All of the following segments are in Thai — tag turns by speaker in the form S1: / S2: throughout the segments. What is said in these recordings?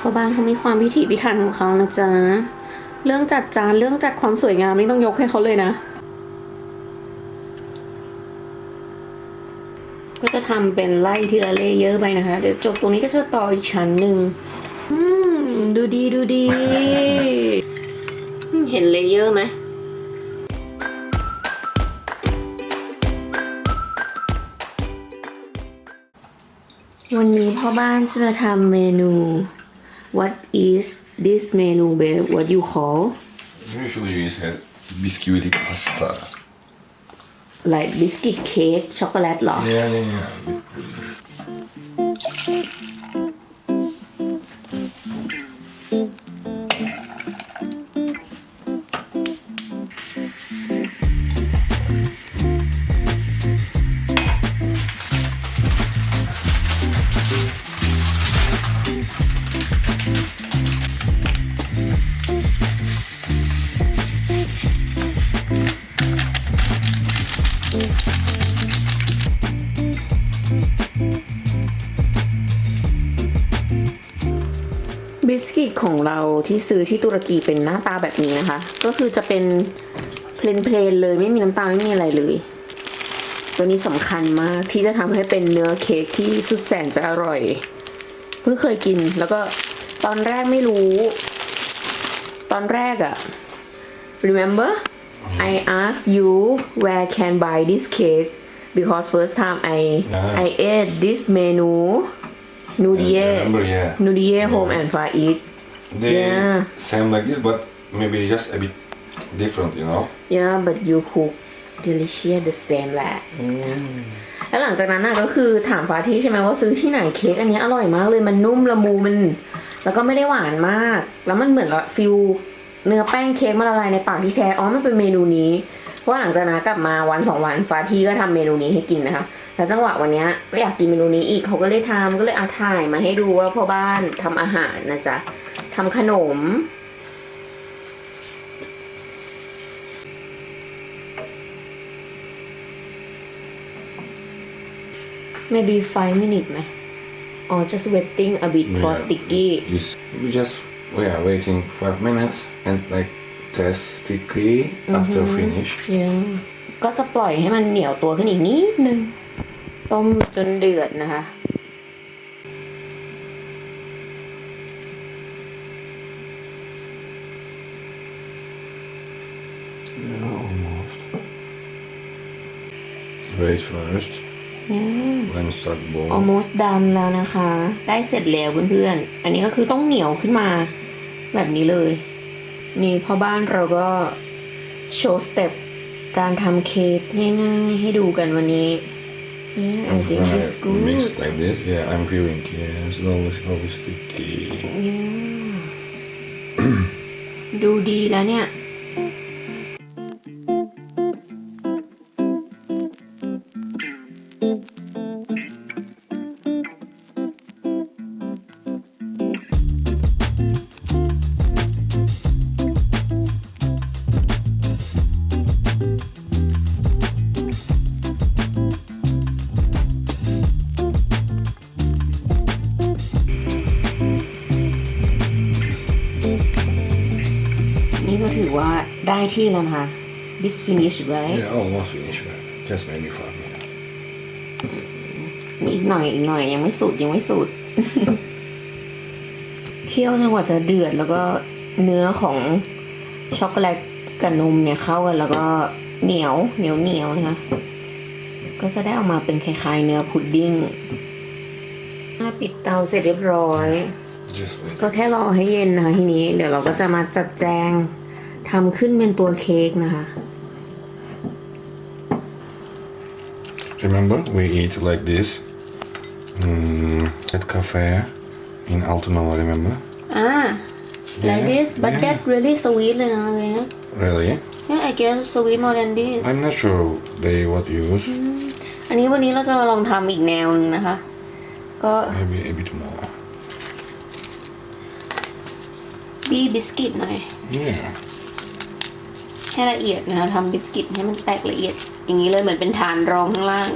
S1: พราะบ้านเขามีความพิถีพิถันของเขานะจ๊ะ เรื่องจัดจานเรื่องจัดความสวยงามนี่ต้องยกให้เขาเลยนะ ก็จะทำเป็นไล่ทีละเลเยอร์ไปนะคะ เดี๋ยวจบตรงนี้ก็จะต่ออีกชั้นหนึ่งอืมดูดีดูดี เห็นเลเยอร์ไหมวันนี้พ่อบ้านจะมาทำเมนู What is this เมนู babe What you call
S2: Usually we say biscuit pasta.
S1: like biscuit cake ช็อกโกแลตเหรอ
S2: Yeah, yeah, yeah.
S1: บิสกิตของเราที่ซื้อที่ตุรกีเป็นหน้าตาแบบนี้นะคะ ก็คือจะเป็นเพลนเพลนเลยไม่มีน้ำตาลไม่มีอะไรเลย ตัวนี้สำคัญมากที่จะทำให้เป็นเนื้อเค้กที่สุดแสนจะอร่อย เพิ่งเคยกินแล้วก็ตอนแรกไม่รู้ ตอนแรกอะ remember I asked you where can buy this cake because first time I
S2: Ah.
S1: I ate this menu Nudie
S2: Remember, yeah.
S1: Nudie home and far eat
S2: They
S1: Yeah.
S2: same like this, but maybe just a bit different, you know.
S1: yeah but you cook delicious the same แหละแล้วหลังจากนั้นน่ะก็คือถามฟ้าที่ใช่ไหมว่าซื้อที่ไหนเค้กอันนี้อร่อยมากเลยมันนุ่มละมุนแล้วก็ไม่ได้หวานมาก แล้วมันเหมือนฟิล เนื้อแป้งเค้กมาละลายในปากที่แท้ อ๋อ มันเป็นเมนูนี้ เพราะว่าหลังจากนั้นกลับมาวันสองวันฟ้าที่ก็ทำเมนูนี้ให้กินนะคะ แต่จังหวะวันเนี้ยก็อยากกินเมนูนี้อีกเขาก็เลยทำก็เลยเอาถ่ายมาให้ดูว่าพ่อบ้านทำอาหารนะจ๊ะทำขนม maybe five minutes ไหมอ๋อ just waiting a bit for
S2: Yeah.
S1: sticky
S2: This we just we are waiting five minutes and like test sticky after finish.
S1: ยังก็จะปล่อยให้มันเหนียวตัวขึ้นอีกนิดนึง ต้มจนเดือดนะคะ
S2: Yeah, almost. Wait first. When start boil.
S1: almost done แล้วนะคะ ได้เสร็จแล้วเพื่อนๆ อันนี้ก็คือต้องเหนียวขึ้นมา แบบนี้เลย นี่พ่อบ้านเราก็ โชว์สเต็ปการทำเค้กง่ายๆ ให้ดูกันวันนี้ yeah I think
S2: When
S1: it's
S2: I
S1: good
S2: mix like this, yeah, I'm feeling yeah, slowly, slowly sticky.
S1: yeah ดูดีแล้วเนี่ย ได้ที่แล้วนะคะ this finish right
S2: Yeah, almost finished. but Just maybe five minutes.
S1: มีอีกหน่อยอีกหน่อยยังไม่สุดยังไม่สุด เคี่ยวจนกว่าจะเดือดแล้วก็เนื้อของช็อกโกแลตกับนมเนี่ยเข้ากันแล้วก็เหนียวเหนียวเหนียวนะคะ ก็จะได้ออกมาเป็นคล้ายๆเนื้อพุดดิ้งถ้าปิดเตาเสร็จเรียบร้อย
S2: Just wait.
S1: ก็แค่รอให้เย็นนะคะทีนี้ เดี๋ยวเราก็จะมาจัดแจง ทำขึ้นเป็นตัวเค้กนะคะ
S2: Remember, we eat like this mm, at cafe in Altanoa. Remember?
S1: อ่า like
S2: Yeah,
S1: this but
S2: yeah.
S1: that really sweet เลยนะเวฟ
S2: Really?
S1: yeah I guess sweet more than this
S2: I'm not sure they what use.
S1: อันนี้วันนี้เราจะมาลองทำอีกแนวหนึงนะคะ ก็
S2: Maybe a bit more.
S1: บี้บิสกิตหน่อย
S2: Yeah.
S1: ให้ละเอียดนะคะทำบิสกิตให้มันแตกละเอียด อย่างนี้เลยเหมือนเป็นฐานรองข้างล่าง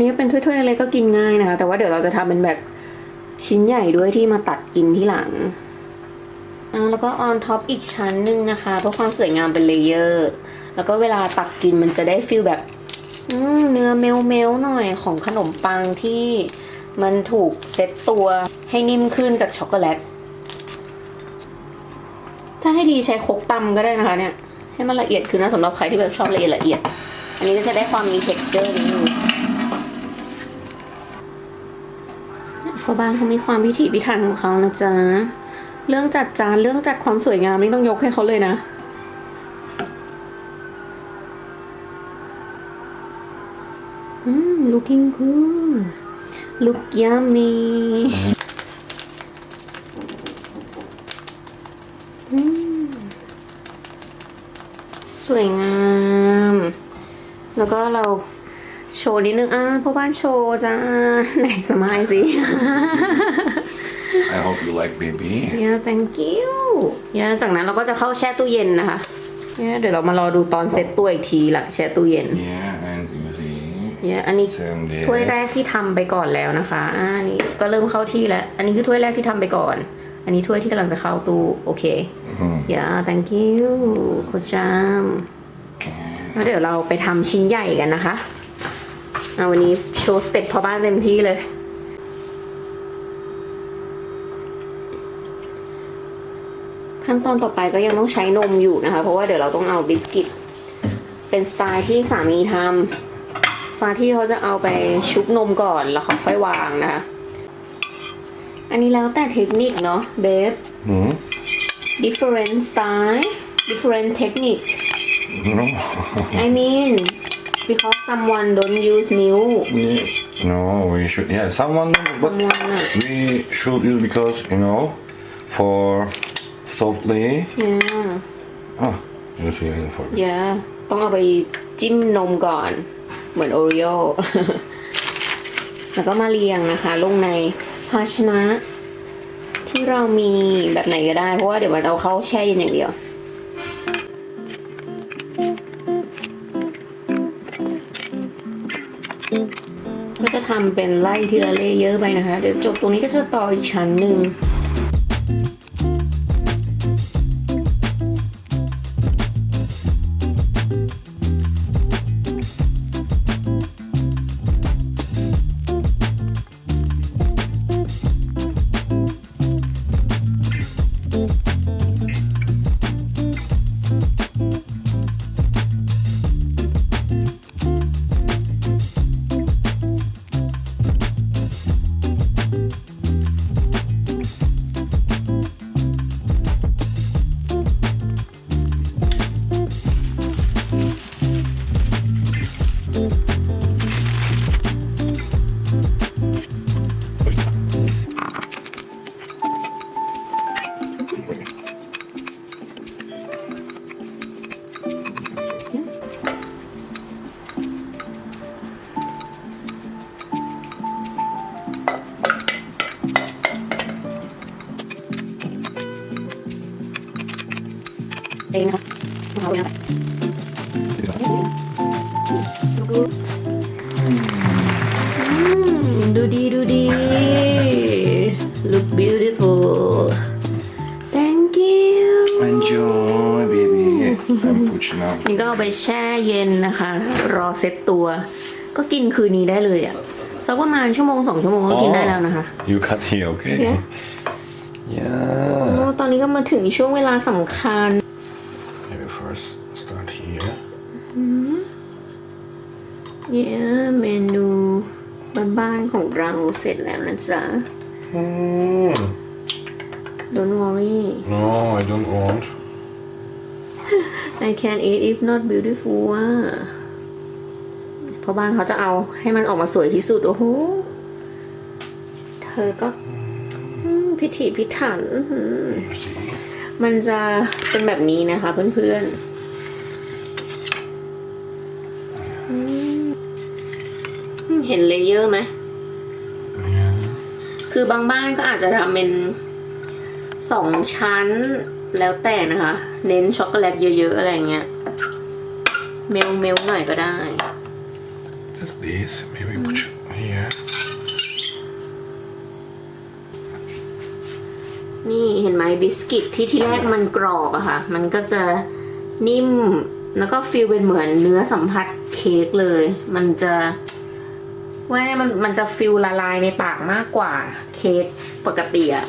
S1: นี่เป็นถ้วยๆเล็กก็กินง่ายนะคะ แต่ว่าเดี๋ยวเราจะทำเป็นแบบชิ้นใหญ่ด้วยที่มาตัดกินที่หลัง แล้วก็ออนท็อปอีกชั้นหนึ่งนะคะเพื่อความสวยงามเป็นเลเยอร์แล้วก็เวลาตักกินมันจะได้ฟีลแบบเนื้อเมลเมลหน่อยของขนมปังที่มันถูกเซ็ตตัวให้นิ่มขึ้นจากช็อกโกแลต ถ้าให้ดีใช้คกตำก็ได้นะคะเนี่ย ให้มันละเอียดคือนะสำหรับใครที่แบบชอบละเอียดละเอียด อันนี้ก็จะได้ความมี texture นิดนึงพราะบ้านเขามีความพิถีพิถันของเขานะจ๊ะ เรื่องจัดจานเรื่องจัดความสวยงามนี่ต้องยกให้เขาเลยนะ อืม looking good look yummy อืม สวยงาม แล้วก็เราโชว์นิดนึงอะพ่อบ้านโชว์จ้า ไหนสมายสิ
S2: I hope you like baby
S1: yeah thank you yeah จากนั้นเราก็จะเข้าแช่ตู้เย็นนะคะ yeah เดี๋ยวเรามารอดูตอนเซตตัวอีกทีหลังแช่ตู้เย็น
S2: yeah and you see
S1: yeah อันนี้
S2: same day
S1: ถ้วยแรกที่ทำไปก่อนแล้วนะคะอ่านี่ก็เริ่มเข้าที่แล้ว อันนี้คือถ้วยแรกที่ทำไปก่อน อันนี้ถ้วยที่กำลังจะเข้าตู้โอเค yeah thank you โคจามแล้วเดี๋ยวเราไปทำชิ้นใหญ่กันนะคะอ่าวันนี้โชว์สเต็ปพ่อบ้านเต็มที่เลย ขั้นตอนต่อไปก็ยังต้องใช้นมอยู่นะคะ เพราะว่าเดี๋ยวเราต้องเอาบิสกิต เป็นสไตล์ที่สามีทำฟาที่เขาจะเอาไปชุบนมก่อนแล้วเขาค่อยวางนะคะ อันนี้แล้วแต่เทคนิคเนาะเบฟ
S2: Hmm?
S1: different style different technique
S2: No.
S1: I mean because someone don't use milk
S2: We- no, we should. Yeah, someone. But
S1: someone อะ
S2: we should use because you know, for softly.
S1: yeah
S2: Oh, you see, I forgot.
S1: yeah ต้องเอาไปจิ้มนมก่อน เหมือนโอรีโอแล้วก็มาเรียงนะคะ ลงในภาชนะ ที่เรามีแบบไหนก็ได้ เพราะว่าเดี๋ยวมันเอาเข้าแช่เย็นอย่างเดียวก็จะทำเป็นไล่ทีละเลเยอร์ไปนะคะ เดี๋ยวจบตรงนี้ก็จะต่ออีกชั้นหนึ่ง งนะคะเอาเลยนะคะอืมดูดีดูดี look beautiful thank you
S2: Enjoy, baby. I'm pushing out.
S1: นี่ก็เอาไปแช่เย็นนะคะ รอเซ็ตตัว ก็กินคืนนี้ได้เลยอะสักประมาณชั่วโมงสองชั่วโมงก็กินได้แล้วนะคะ
S2: You cut here, okay?
S1: Yeah.
S2: Yeah.
S1: โอ้ตอนนี้ก็มาถึงช่วงเวลาสำคัญ
S2: Maybe first start here.
S1: เนี่ยเมนูบ้านๆของเราเสร็จแล้วนะจ๊ะ
S2: Hmm.
S1: don't worry
S2: No, I don't want.
S1: I can eat if not beautiful อะเพราะบ้านเขาจะเอาให้มันออกมาสวยที่สุด โอ้โห เธอก็อืมพิถีพิถันอื้อหือ
S2: You see?
S1: มันจะเป็นแบบนี้นะคะเพื่อนๆ เห็นเลเยอร์ไหม คือบางบ้านก็อาจจะทำเป็นสองชั้นแล้วแต่นะคะ เน้นช็อกโกแลตเยอะๆอะไรเงี้ย เมลเมลหน่อยก็ได้
S2: That's this maybe put here
S1: นี่เห็นไหมบิสกิตที่ที่แรกมันกรอบอะคะ่ะ มันก็จะนิ่มแล้วก็ฟีลเป็นเหมือนเนื้อสัมผัสเค้กเลย มันจะ ว่ามันมันจะฟิลละลายในปากมากกว่าเค้กปกติอะ